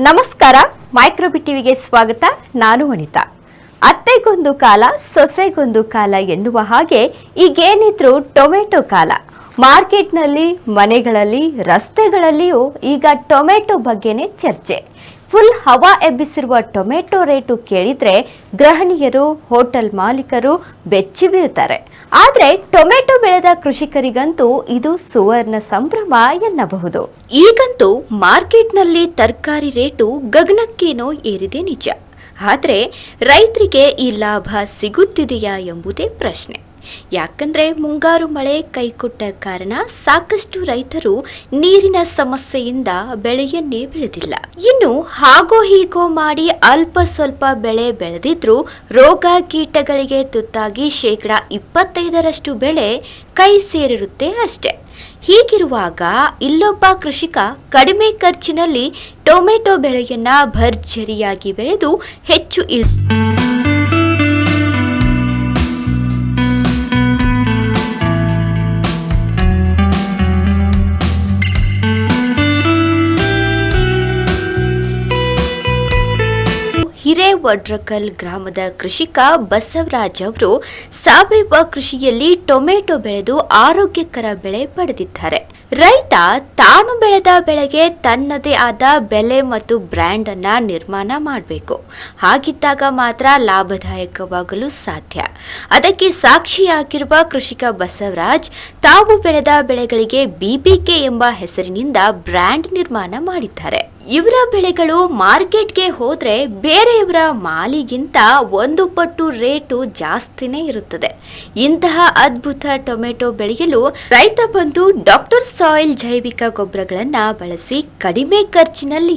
ನಮಸ್ಕಾರ, ಮೈಕ್ರೋಬಿ ಟಿವಿಗೆ ಸ್ವಾಗತ. ನಾನು ವನಿತಾ. ಅತ್ತೆಗೊಂದು ಕಾಲ, ಸೊಸೆಗೊಂದು ಕಾಲ ಎನ್ನುವ ಹಾಗೆ ಈಗೇನಿದ್ರು ಟೊಮೆಟೊ ಕಾಲ. ಮಾರ್ಕೆಟ್ನಲ್ಲಿ, ಮನೆಗಳಲ್ಲಿ, ರಸ್ತೆಗಳಲ್ಲಿಯೂ ಈಗ ಟೊಮೆಟೊ ಬಗ್ಗೆನೇ ಚರ್ಚೆ. ಫುಲ್ ಹವಾ ಎಬ್ಬಿಸಿರುವ ಟೊಮೆಟೊ ರೇಟು ಕೇಳಿದ್ರೆ ಗೃಹಿಣಿಯರು, ಹೋಟೆಲ್ ಮಾಲೀಕರು ಬೆಚ್ಚಿ ಬೀಳ್ತಾರೆ. ಆದ್ರೆ ಟೊಮೆಟೊ ಬೆಳೆದ ಕೃಷಿಕರಿಗಂತೂ ಇದು ಸುವರ್ಣ ಸಂಭ್ರಮ ಎನ್ನಬಹುದು. ಈಗಂತೂ ಮಾರ್ಕೆಟ್ನಲ್ಲಿ ತರಕಾರಿ ರೇಟು ಗಗನಕ್ಕೇನೋ ಏರಿದೆ ನಿಜ. ಆದ್ರೆ ರೈತರಿಗೆ ಈ ಲಾಭ ಸಿಗುತ್ತಿದೆಯಾ ಎಂಬುದೇ ಪ್ರಶ್ನೆ. ಯಾಕಂದ್ರೆ ಮುಂಗಾರು ಮಳೆ ಕೈಕೊಟ್ಟ ಕಾರಣ ಸಾಕಷ್ಟು ರೈತರು ನೀರಿನ ಸಮಸ್ಯೆಯಿಂದ ಬೆಳೆಯನ್ನೇ ಬೆಳೆದಿಲ್ಲ. ಇನ್ನು ಹಾಗೋ ಹೀಗೋ ಮಾಡಿ ಅಲ್ಪ ಸ್ವಲ್ಪ ಬೆಳೆ ಬೆಳೆದಿದ್ರು ರೋಗ ಕೀಟಗಳಿಗೆ ತುತ್ತಾಗಿ ಶೇಕಡ ಇಪ್ಪತ್ತೈದರಷ್ಟು ಬೆಳೆ ಕೈ ಸೇರಿರುತ್ತೆ ಅಷ್ಟೆ. ಹೀಗಿರುವಾಗ ಇಲ್ಲೊಬ್ಬ ಕೃಷಿಕ ಕಡಿಮೆ ಖರ್ಚಿನಲ್ಲಿ ಟೊಮೆಟೊ ಬೆಳೆಯನ್ನ ಭರ್ಜರಿಯಾಗಿ ಬೆಳೆದು ಹೆಚ್ಚು ಇಳ್ ಹಿರೇವಡ್ರಕಲ್ ಗ್ರಾಮದ ಕೃಷಿಕ ಬಸವರಾಜ್ ಅವರು ಸಾವಯವ ಕೃಷಿಯಲ್ಲಿ ಟೊಮೆಟೊ ಬೆಳೆದು ಆರೋಗ್ಯಕರ ಬೆಳೆ ಪಡೆದಿದ್ದಾರೆ. ರೈತ ತಾನು ಬೆಳೆದ ಬೆಳೆಗೆ ತನ್ನದೇ ಆದ ಬೆಲೆ ಮತ್ತು ಬ್ರ್ಯಾಂಡ್ ಅನ್ನ ನಿರ್ಮಾಣ ಮಾಡಬೇಕು. ಹಾಗಿದ್ದಾಗ ಮಾತ್ರ ಲಾಭದಾಯಕವಾಗಲು ಸಾಧ್ಯ. ಅದಕ್ಕೆ ಸಾಕ್ಷಿಯಾಗಿರುವ ಕೃಷಿಕ ಬಸವರಾಜ್, ತಾವು ಬೆಳೆದ ಬೆಳೆಗಳಿಗೆ ಬಿಬಿಕೆ ಎಂಬ ಹೆಸರಿನಿಂದ ಬ್ರ್ಯಾಂಡ್ ನಿರ್ಮಾಣ ಮಾಡಿದ್ದಾರೆ. ಇವರ ಬೆಳೆಗಳು ಮಾರ್ಕೆಟ್ಗೆ ಹೋದರೆ ಬೇರೆಯವರ ಮಾಲಿಗಿಂತ ಒಂದು ಪಟ್ಟು ರೇಟು ಜಾಸ್ತಿನೇ ಇರುತ್ತದೆ. ಇಂತಹ ಅದ್ಭುತ ಟೊಮೆಟೊ ಬೆಳೆಯಲು ರೈತ ಬಂದು ಡಾಕ್ಟರ್ ಸಾಯಿಲ್ ಜೈವಿಕ ಗೊಬ್ಬರಗಳನ್ನು ಬಳಸಿ ಕಡಿಮೆ ಖರ್ಚಿನಲ್ಲಿ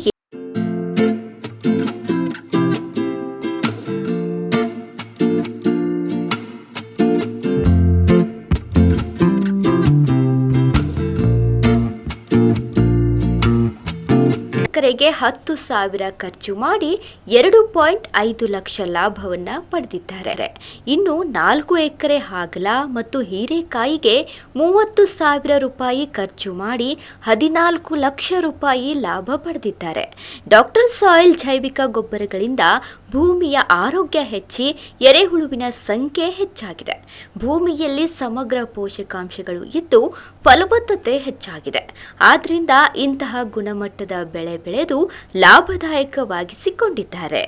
ಎಕರೆಗೆ ಹತ್ತು ಸಾವಿರ ಖರ್ಚು ಮಾಡಿ ಎರಡು ಪಾಯಿಂಟ್ ಐದು ಲಕ್ಷ ಲಾಭವನ್ನ ಪಡೆದಿದ್ದಾರೆ. ಇನ್ನು ನಾಲ್ಕು ಎಕರೆ ಹಾಗಲ ಮತ್ತು ಹೀರೆಕಾಯಿಗೆ ಮೂವತ್ತು ಸಾವಿರ ರೂಪಾಯಿ ಖರ್ಚು ಮಾಡಿ ಹದಿನಾಲ್ಕು ಲಕ್ಷ ರೂಪಾಯಿ ಲಾಭ ಪಡೆದಿದ್ದಾರೆ. ಡಾಕ್ಟರ್ ಸಾಯಿಲ್ ಜೈವಿಕ ಗೊಬ್ಬರಗಳಿಂದ ಭೂಮಿಯ ಆರೋಗ್ಯ ಹೆಚ್ಚಿ ಎರೆಹುಳುವಿನ ಸಂಖ್ಯೆ ಹೆಚ್ಚಾಗಿದೆ. ಭೂಮಿಯಲ್ಲಿ ಸಮಗ್ರ ಪೋಷಕಾಂಶಗಳು ಇದ್ದು ಫಲವತ್ತತೆ ಹೆಚ್ಚಾಗಿದೆ. ಆದ್ರಿಂದ ಇಂತಹ ಗುಣಮಟ್ಟದ ಬೆಳೆ ಬೆಳೆದು ಲಾಭದಾಯಕವಾಗಿಸಿಕೊಂಡಿದ್ದಾರೆ.